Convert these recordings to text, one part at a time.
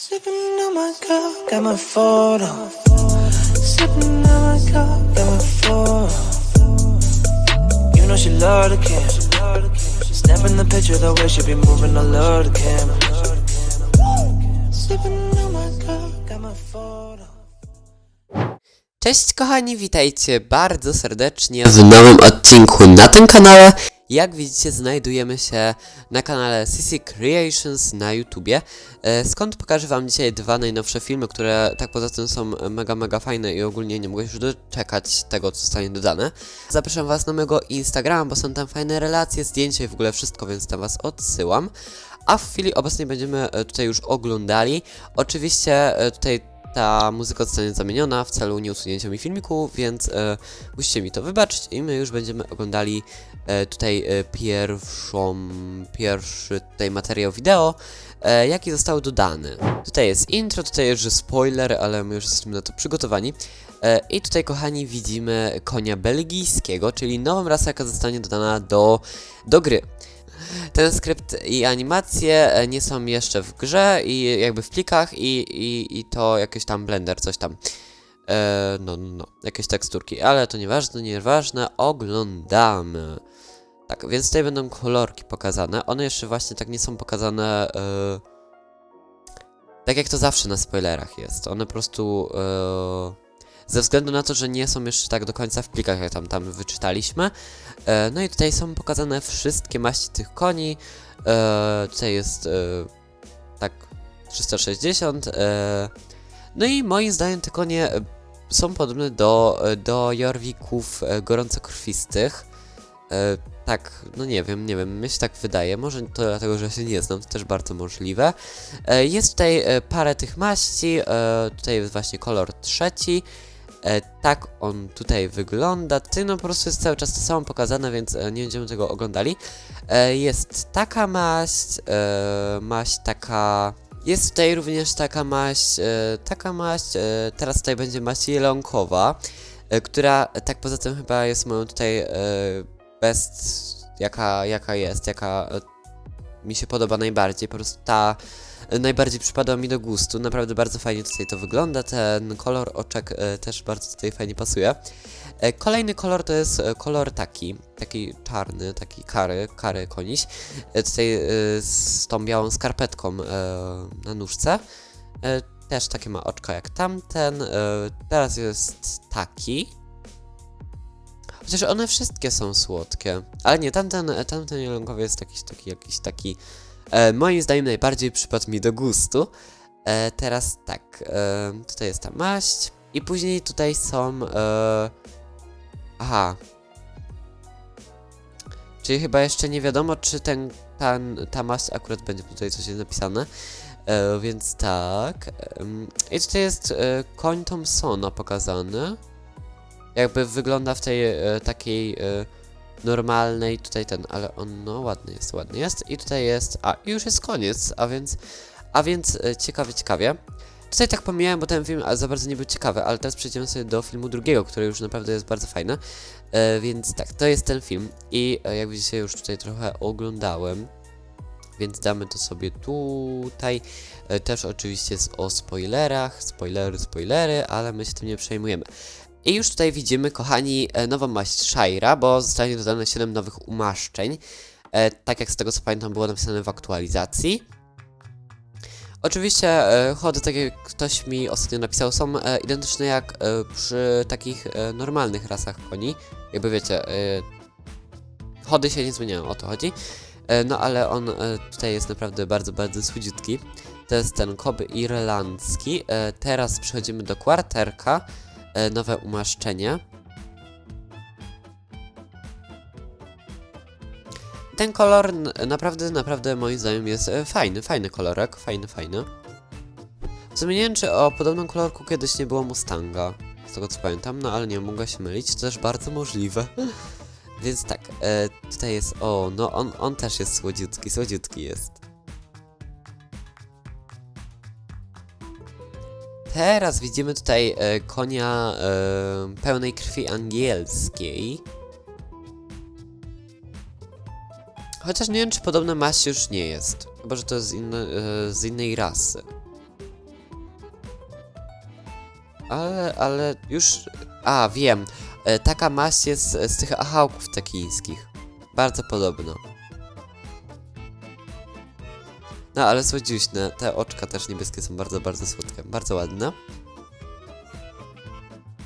Sipping on my cup, got my photo. Sipping on my cup, got my photo. You know she love the camera. Snap in the picture the way she be moving, I love the camera. On my cup, got my photo. Cześć kochani, witajcie bardzo serdecznie w nowym odcinku na tym kanale. Jak widzicie, znajdujemy się na kanale CC Creations na YouTubie, e, skąd pokażę wam dzisiaj dwa najnowsze filmy, które tak poza tym są mega, mega fajne i ogólnie nie mogę już doczekać tego, co zostanie dodane. Zapraszam was na mojego Instagrama, bo są tam fajne relacje, zdjęcia i w ogóle wszystko, więc tam was odsyłam. A w chwili obecnej będziemy e, tutaj już oglądali. Oczywiście e, tutaj ta muzyka zostanie zamieniona w celu nieusunięcia mi filmiku, więc e, musicie mi to wybaczyć i my już będziemy oglądali e, tutaj e, pierwszą, pierwszy tutaj materiał wideo, e, jaki został dodany. Tutaj jest intro, tutaj jest że spoiler, ale my już jesteśmy na to przygotowani. E, I tutaj, kochani, widzimy konia belgijskiego, czyli nową rasę, jaka zostanie dodana do, do gry. Ten skrypt i animacje e, nie są jeszcze w grze i jakby w plikach i, i, i to jakiś tam blender, coś tam. E, no, no, no, jakieś teksturki, ale to nieważne, nieważne, oglądamy. Tak, więc tutaj będą kolorki pokazane. One jeszcze właśnie tak nie są pokazane. E, tak jak to zawsze na spoilerach jest. One po prostu. E, ze względu na to, że nie są jeszcze tak do końca w plikach, jak tam, tam wyczytaliśmy. E, no i tutaj są pokazane wszystkie maści tych koni. E, tutaj jest e, tak 360. E, no i moim zdaniem te konie są podobne do, do Jorwików e, gorącokrwistych. E, tak, no nie wiem, nie wiem, mi się tak wydaje. Może to dlatego, że się nie znam, to też bardzo możliwe. E, jest tutaj e, parę tych maści. E, tutaj jest właśnie kolor trzeci. E, tak on tutaj wygląda. Ty no po prostu jest cały czas to samo pokazane, więc e, nie będziemy tego oglądali. E, jest taka maść, e, maść taka... Jest tutaj również taka maść, e, taka maść, e, teraz tutaj będzie maść jelonkowa, e, która e, tak poza tym chyba jest moją tutaj e, best, jaka, jaka jest, jaka e, mi się podoba najbardziej, po prostu ta najbardziej przypadła mi do gustu, naprawdę bardzo fajnie tutaj to wygląda, ten kolor oczek e, też bardzo tutaj fajnie pasuje. E, Kolejny kolor to jest e, kolor taki, taki czarny, taki kary, kary koniś, tutaj z tą białą skarpetką na nóżce. Też takie ma oczka jak tamten, teraz jest taki. Chociaż one wszystkie są słodkie, ale nie, tamten, tamten jelonkowy jest jakiś taki, jakiś taki, e, moim zdaniem najbardziej przypadł mi do gustu. E, teraz tak, e, tutaj jest ta maść i później tutaj są, e, aha, czyli chyba jeszcze nie wiadomo, czy ten, ten, ta maść akurat będzie tutaj coś jest napisane, e, więc tak, em, i tutaj jest e, koń Thompsona pokazany, jakby wygląda w tej e, takiej e, normalnej, tutaj ten, ale on no ładny jest, ładny jest i tutaj jest, a i już jest koniec, a więc, a więc e, ciekawie, ciekawie. Tutaj tak pomijałem, bo ten film za bardzo nie był ciekawy, ale teraz przejdziemy sobie do filmu drugiego, który już naprawdę jest bardzo fajny, e, więc tak, to jest ten film i e, jak widzicie już tutaj trochę oglądałem, więc damy to sobie tutaj. E, też oczywiście jest o spoilerach, spoilery, spoilery, ale my się tym nie przejmujemy. I już tutaj widzimy, kochani, e, nową maść Shaira, bo zostanie dodane 7 nowych umaszczeń. E, tak jak z tego co pamiętam było napisane w aktualizacji. Oczywiście e, chody, tak jak ktoś mi ostatnio napisał, są e, identyczne jak e, przy takich e, normalnych rasach koni. Jakby wiecie, e, chody się nie zmieniają, o to chodzi. E, no ale on e, tutaj jest naprawdę bardzo, bardzo słodziutki. To jest ten koby irlandzki. E, teraz przechodzimy do kwarterka nowe umaszczenie. Ten kolor naprawdę, naprawdę moim zdaniem jest e, fajny, fajny kolorek, fajny, fajny. W sumie nie wiem, czy o podobnym kolorku kiedyś nie było Mustanga, z tego co pamiętam, no ale nie mogę się mylić, to też bardzo możliwe. Więc tak, e, tutaj jest, o, no on, on też jest słodziutki, słodziutki jest. Teraz widzimy tutaj e, konia e, pełnej krwi angielskiej. Chociaż nie wiem, czy podobna maść już nie jest. Chyba, że to jest e, z innej rasy. Ale, ale już... A, wiem. E, taka maść jest z, z tych ahałków tekińskich. Bardzo podobno. No, ale słodziuśne. Te oczka też niebieskie są bardzo, bardzo słodkie. Bardzo ładne.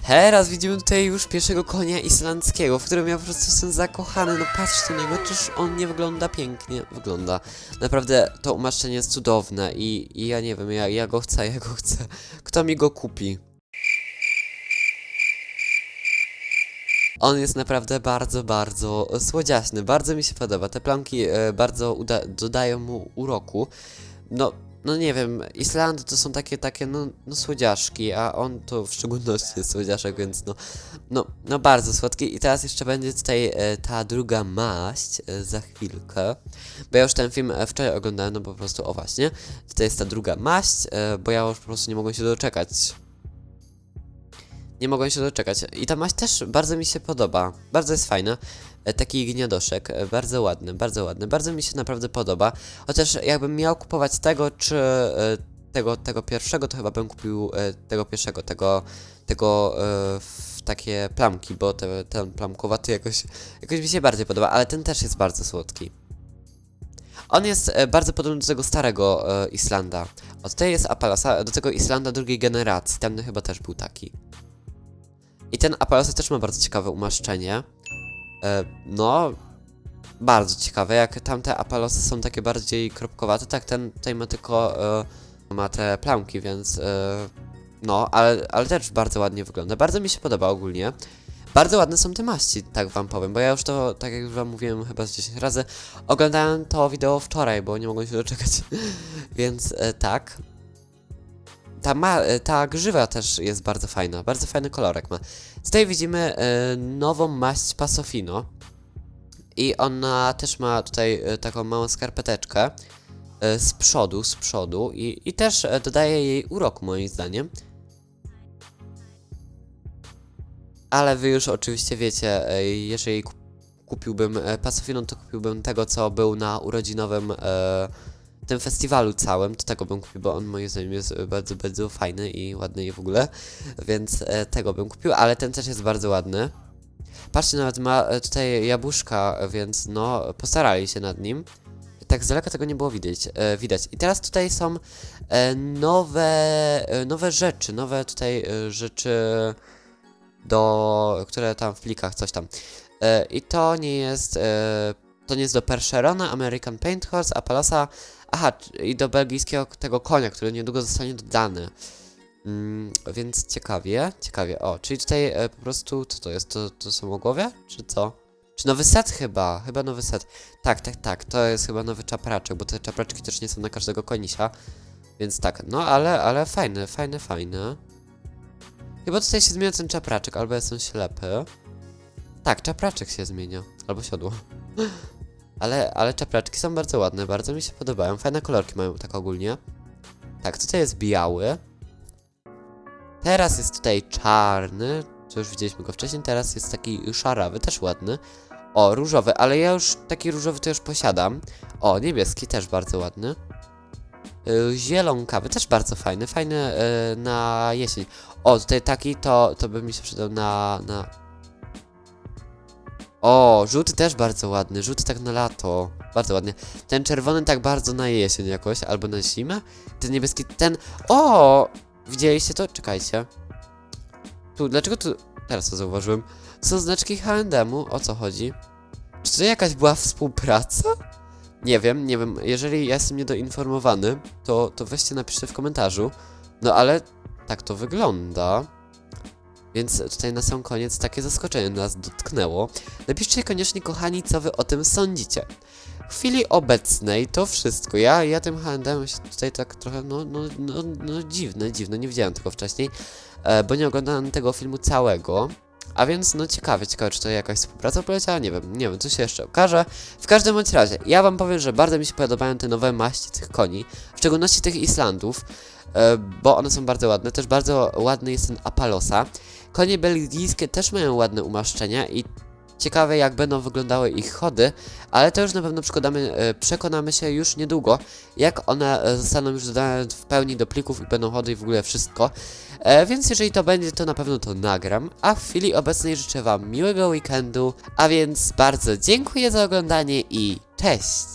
Teraz widzimy tutaj już pierwszego konia islandzkiego, w którym ja po prostu jestem zakochany. No patrzcie na niego, czyż on nie wygląda pięknie? Wygląda. Naprawdę to umaszczenie jest cudowne i, i ja nie wiem, ja, ja go chcę, ja go chcę. Kto mi go kupi? On jest naprawdę bardzo, bardzo słodziaśny. Bardzo mi się podoba. Te plamki e, bardzo dodają mu uroku. No, no nie wiem, Islandy to są takie, takie, no, no słodziaszki, a on to w szczególności jest słodziaszek, więc no, no, no bardzo słodki. I teraz jeszcze będzie tutaj e, ta druga maść e, za chwilkę, bo ja już ten film e, wczoraj oglądałem, no po prostu, o właśnie, tutaj jest ta druga maść, e, bo ja już po prostu nie mogłem się doczekać. Nie mogłem się doczekać. I ta maść też bardzo mi się podoba. Bardzo jest fajna. E, Taki gniadoszek, e, bardzo ładny, bardzo ładny. Bardzo mi się naprawdę podoba. Chociaż jakbym miał kupować tego, czy e, tego, tego pierwszego, to chyba bym kupił tego pierwszego, tego, tego w takie plamki, bo te, ten plamkowaty jakoś, jakoś mi się bardziej podoba, ale ten też jest bardzo słodki. On jest bardzo podobny do tego starego Islanda. Od tej jest Apalasa, do tego Islanda drugiej generacji, ten chyba też był taki. I ten Apalosa też ma bardzo ciekawe umaszczenie. E, no, bardzo ciekawe. Jak tamte Apalosy są takie bardziej kropkowate, tak ten tutaj ma tylko e, ma te plamki, więc e, no, ale, ale też bardzo ładnie wygląda. Bardzo mi się podoba ogólnie. Bardzo ładne są te maści, tak wam powiem, bo ja już to, tak jak już wam mówiłem chyba z 10 razy, oglądałem to wideo wczoraj, bo nie mogłem się doczekać, więc tak. Ta, ma, e, ta grzywa też jest bardzo fajna, bardzo fajny kolorek ma. Tutaj widzimy e, nową maść Pasofino i ona też ma tutaj e, taką małą skarpeteczkę z przodu, z przodu i, i też dodaje jej urok moim zdaniem. Ale wy już oczywiście wiecie, jeżeli kup- kupiłbym Pasofino, to kupiłbym tego, co był na urodzinowym tym festiwalu całym, to tego bym kupił, bo on moim zdaniem jest e, bardzo, bardzo fajny i ładny i w ogóle, więc e, tego bym kupił, ale ten też jest bardzo ładny. Patrzcie, nawet ma e, tutaj jabłuszka, więc no, postarali się nad nim. Tak z daleka tego nie było widać. E, widać. I teraz tutaj są e, nowe, e, nowe rzeczy, nowe tutaj e, rzeczy do, które tam w plikach, coś tam. E, I to nie jest, e, to nie jest do Percherona, American Paint Horse, Apalosa, aha, i do belgijskiego tego konia, który niedługo zostanie dodany. Mm, więc ciekawie, ciekawie. O, czyli tutaj e, po prostu, co to jest? To, to są ogłowie? Czy co? Czy nowy set chyba? Chyba nowy set. Tak, tak, tak, to jest chyba nowy czapraczek, bo te czapraczki też nie są na każdego konisia. Więc tak, no ale, ale fajne, fajne, fajne. Chyba tutaj się zmienia ten czapraczek, albo jestem ślepy. Tak, czapraczek się zmienia. Albo siodło. Ale, ale czapraczki są bardzo ładne, bardzo mi się podobają. Fajne kolorki mają tak ogólnie. Tak, tutaj jest biały. Teraz jest tutaj czarny. To już widzieliśmy go wcześniej. Teraz jest taki szarawy, też ładny. O, różowy, ale ja już taki różowy to już posiadam. O, niebieski też bardzo ładny. Yy, zielonkawy też bardzo fajny. Fajny yy, na jesień. O, tutaj taki to, to by mi się przydał na, na... O, żółty też bardzo ładny. Żółty tak na lato. Bardzo ładnie. Ten czerwony tak bardzo na jesień jakoś, albo na zimę. Ten niebieski, ten... O! Widzieliście to? Czekajcie. Tu, dlaczego tu... Teraz to zauważyłem. Są znaczki H&M-u. O co chodzi? Czy to jakaś była współpraca? Nie wiem, nie wiem. Jeżeli ja jestem niedoinformowany, to, to weźcie napiszcie w komentarzu. No ale tak to wygląda. Więc tutaj na sam koniec takie zaskoczenie nas dotknęło. Napiszcie koniecznie, kochani, co wy o tym sądzicie. W chwili obecnej to wszystko. Ja, ja tym H&M się tutaj tak trochę, no, no, no, no dziwne, dziwne, nie widziałem tego wcześniej, e, bo nie oglądałem tego filmu całego. A więc, no ciekawe, ciekawe, czy to jakaś współpraca poleciała, nie wiem, nie wiem, to się jeszcze okaże. W każdym bądź razie, ja wam powiem, że bardzo mi się podobają te nowe maści tych koni, w szczególności tych Islandów, bo one są bardzo ładne, też bardzo ładny jest ten Apalosa. Konie belgijskie też mają ładne umaszczenia i ciekawe jak będą wyglądały ich chody, ale to już na pewno przekonamy, e, przekonamy się już niedługo, jak one e, zostaną już dodane w pełni do plików i będą chody i w ogóle wszystko. E, więc jeżeli to będzie, to na pewno to nagram. A w chwili obecnej życzę Wam miłego weekendu, a więc bardzo dziękuję za oglądanie i cześć!